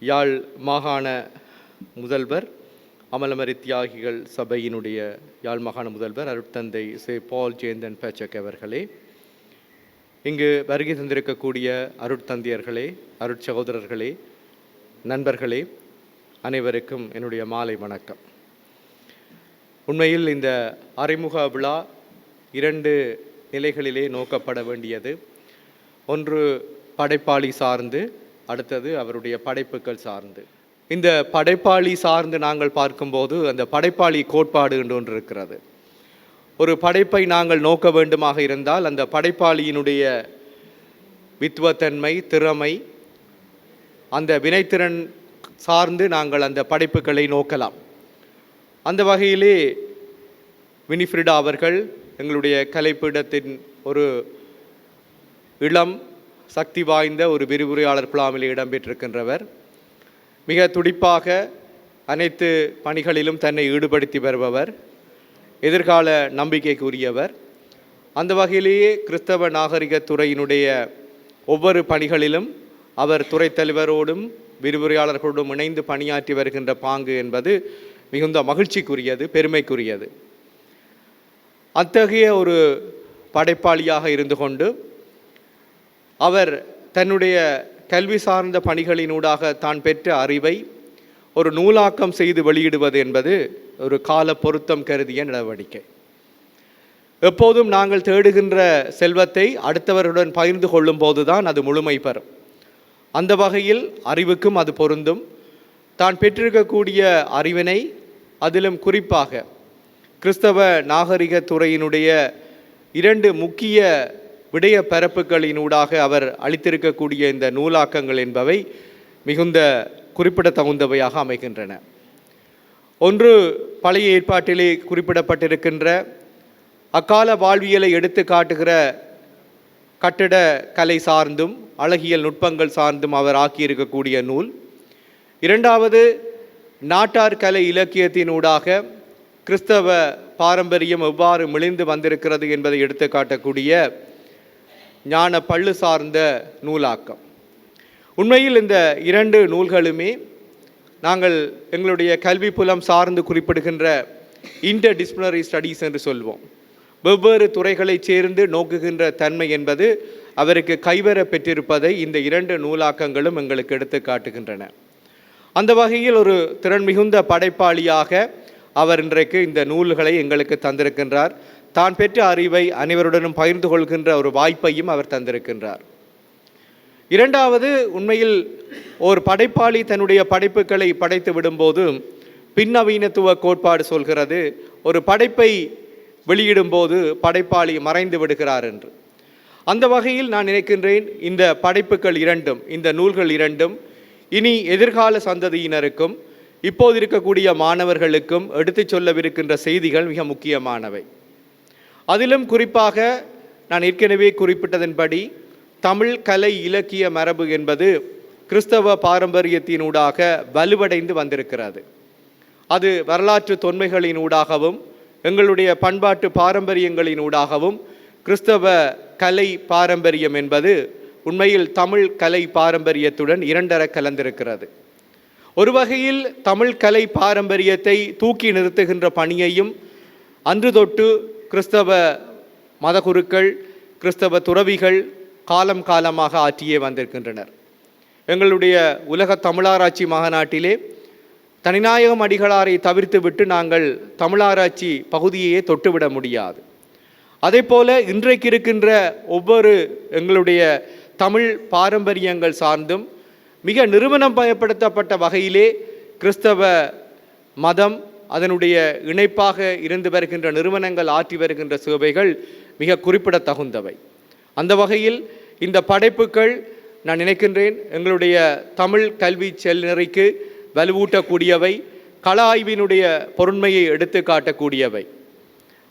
யாழ் மாகாண முதல்வர் அமலமரி தியாகிகள் சபையினுடைய யாழ் மாகாண முதல்வர் அருட்தந்தை சே. பால் ஜெயந்தன் பேச்சக் அவர்களே இங்கு வருகை தந்திருக்கக்கூடிய அருட்தந்தையர்களே அருட்சகோதரர்களே நண்பர்களே அனைவருக்கும் என்னுடைய மாலை வணக்கம். உண்மையில் இந்த அறிமுக விழா இரண்டு நிலைகளிலே நோக்கப்பட வேண்டியது. ஒன்று படைப்பாளி சார்ந்து அடுத்தது அவருடைய படைப்புகள் சார்ந்து. இந்த படைப்பாளி சார்ந்து நாங்கள் பார்க்கும்போது அந்த படைப்பாளி கோட்பாடு என்று ஒன்று இருக்கிறது. ஒரு படைப்பை நாங்கள் நோக்க வேண்டுமாக இருந்தால் அந்த படைப்பாளியினுடைய வித்வத்தன்மை திறமை அந்த வினைத்திறன் சார்ந்து நாங்கள் அந்த படைப்புகளை நோக்கலாம். அந்த வகையிலே வினிஃப்ரிடா அவர்கள் எங்களுடைய கலைப்பீடத்தின் ஒரு இளம் சக்தி வாய்ந்த ஒரு விரிவுரையாளர் குழாமில் இடம்பெற்றிருக்கின்றவர். மிக துடிப்பாக அனைத்து பணிகளிலும் தன்னை ஈடுபடுத்தி வருபவர். எதிர்கால நம்பிக்கைக்குரியவர். அந்த வகையிலேயே கிறிஸ்தவ நாகரிக துறையினுடைய ஒவ்வொரு பணிகளிலும் அவர் துறை தலைவரோடும் விரிவுரையாளர்களோடும் இணைந்து பணியாற்றி வருகின்ற பாங்கு என்பது மிகுந்த மகிழ்ச்சிக்குரியது பெருமைக்குரியது. அத்தகைய ஒரு படைப்பாளியாக இருந்து கொண்டு அவர் தன்னுடைய கல்வி சார்ந்த பணிகளினூடாக தான் பெற்ற அறிவை ஒரு நூலாக்கம் செய்து வெளியிடுவது என்பது ஒரு கால பொருத்தம் கருதிய நடவடிக்கை. எப்போதும் நாங்கள் தேடுகின்ற செல்வத்தை அடுத்தவருடன் பகிர்ந்து கொள்ளும் போதுதான் அது முழுமை பெறும். அந்த வகையில் அறிவுக்கும் அது பொருந்தும். தான் பெற்றிருக்கக்கூடிய அறிவினை அதிலும் குறிப்பாக கிறிஸ்தவ நாகரிக துறையினுடைய இரண்டு முக்கிய விடய பரப்புகளினூடாக அவர் அளித்திருக்கக்கூடிய இந்த நூலாக்கங்கள் என்பவை மிகுந்த குறிப்பிடத்தகுந்தவையாக அமைகின்றன. ஒன்று பழைய ஏற்பாட்டிலே குறிப்பிடப்பட்டிருக்கின்ற அக்கால வாழ்வியலை எடுத்து காட்டுகிற கட்டிட கலை சார்ந்தும் அழகியல் நுட்பங்கள் சார்ந்தும் அவர் ஆக்கியிருக்கக்கூடிய நூல். இரண்டாவது நாட்டார் கலை இலக்கியத்தினூடாக கிறிஸ்தவ பாரம்பரியம் எவ்வாறு மிளிந்து வந்திருக்கிறது என்பதை எடுத்து காட்டக்கூடிய ஞான பள்ளு சார்ந்த நூலாக்கம். உண்மையில் இந்த இரண்டு நூல்களுமே நாங்கள் எங்களுடைய கல்வி புலம் சார்ந்து குறிப்பிடுகின்ற இன்டர் டிஸ்பிளினரி ஸ்டடீஸ் என்று சொல்வோம். வெவ்வேறு துறைகளைச் சேர்ந்து நோக்குகின்ற தன்மை என்பது அவருக்கு கைவர பெற்றிருப்பதை இந்த இரண்டு நூலாக்கங்களும் எங்களுக்கு எடுத்து காட்டுகின்றன. அந்த வகையில் ஒரு திறன் மிகுந்த படைப்பாளியாக அவர் இன்றைக்கு இந்த நூல்களை எங்களுக்கு தந்திருக்கின்றார். தான் பெற்ற அறிவை அனைவருடனும் பகிர்ந்து கொள்கின்ற ஒரு வாய்ப்பையும் அவர் தந்திருக்கின்றார். இரண்டாவது உண்மையில் ஒரு படைப்பாளி தன்னுடைய படைப்புகளை படைத்து விடும்போது பின்னவீனத்துவ கோட்பாடு சொல்கிறது ஒரு படைப்பை வெளியிடும்போது படைப்பாளி மறைந்து விடுகிறார் என்று. அந்த வகையில் நான் நினைக்கின்றேன் இந்த படைப்புகள் இரண்டும் இந்த நூல்கள் இரண்டும் இனி எதிர்கால சந்ததியினருக்கும் இப்போது இருக்கக்கூடிய மாணவர்களுக்கும் எடுத்துச் சொல்லவிருக்கின்ற செய்திகள் மிக முக்கியமானவை. அதிலும் குறிப்பாக நான் ஏற்கனவே குறிப்பிட்டதன்படி தமிழ் கலை இலக்கிய மரபு என்பது கிறிஸ்தவ பாரம்பரியத்தினூடாக வலுவடைந்து வந்திருக்கிறது. அது வரலாற்று தொன்மைகளினூடாகவும் எங்களுடைய பண்பாட்டு பாரம்பரியங்களினூடாகவும் கிறிஸ்தவ கலை பாரம்பரியம் என்பது உண்மையில் தமிழ் கலை பாரம்பரியத்துடன் இரண்டர கலந்திருக்கிறது. ஒரு வகையில் தமிழ் கலை பாரம்பரியத்தை தூக்கி நிறுத்துகின்ற பணியையும் அன்று தொட்டு கிறிஸ்தவ மதகுருக்கள் கிறிஸ்தவ துறவிகள் காலம் காலமாக ஆற்றியே வந்திருக்கின்றனர். எங்களுடைய உலக தமிழாராய்ச்சி மாநாட்டிலே தனிநாயகம் அடிகளாரை தவிர்த்துவிட்டு நாங்கள் தமிழாராய்ச்சி பகுதியையே தொட்டுவிட முடியாது. அதே போல இன்றைக்கு இருக்கின்ற ஒவ்வொரு எங்களுடைய தமிழ் பாரம்பரியங்கள் சார்ந்தும் மிக நிறுவனம் பயப்படுத்தப்பட்ட வகையிலே கிறிஸ்தவ மதம் அதனுடைய இணைப்பாக இருந்து வருகின்ற நிறுவனங்கள் ஆற்றி வருகின்ற சேவைகள் மிக குறிப்பிடத்தகுந்தவை. அந்த வகையில் இந்த படைப்புகள் நான் நினைக்கின்றேன் எங்களுடைய தமிழ் கல்வி செல்நெறிக்கு வலுவூட்டக்கூடியவை கள ஆய்வினுடைய பொருண்மையை எடுத்து காட்டக்கூடியவை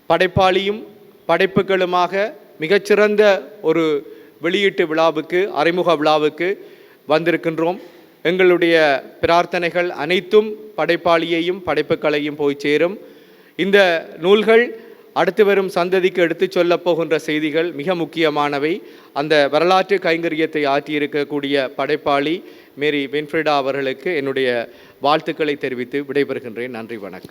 படைப்பாளியும் படைப்புகளுமாக மிகச்சிறந்த ஒரு வெளியீட்டு விழாவுக்கு அறிமுக விழாவுக்கு வந்திருக்கின்றோம். எங்களுடைய பிரார்த்தனைகள் அனைத்தும் படைப்பாளியையும் படைப்புகளையும் போய் சேரும். இந்த நூல்கள் அடுத்து வரும் சந்ததிக்கு எடுத்துச் சொல்லப் போகின்ற செய்திகள் மிக முக்கியமானவை. அந்த வரலாற்று கைங்கரியத்தை ஆற்றியிருக்கக்கூடிய படைப்பாளி மேரி வென்ஃப்ரிடா அவர்களுக்கு என்னுடைய வாழ்த்துக்களை தெரிவித்து விடைபெறுகின்றேன். நன்றி வணக்கம்.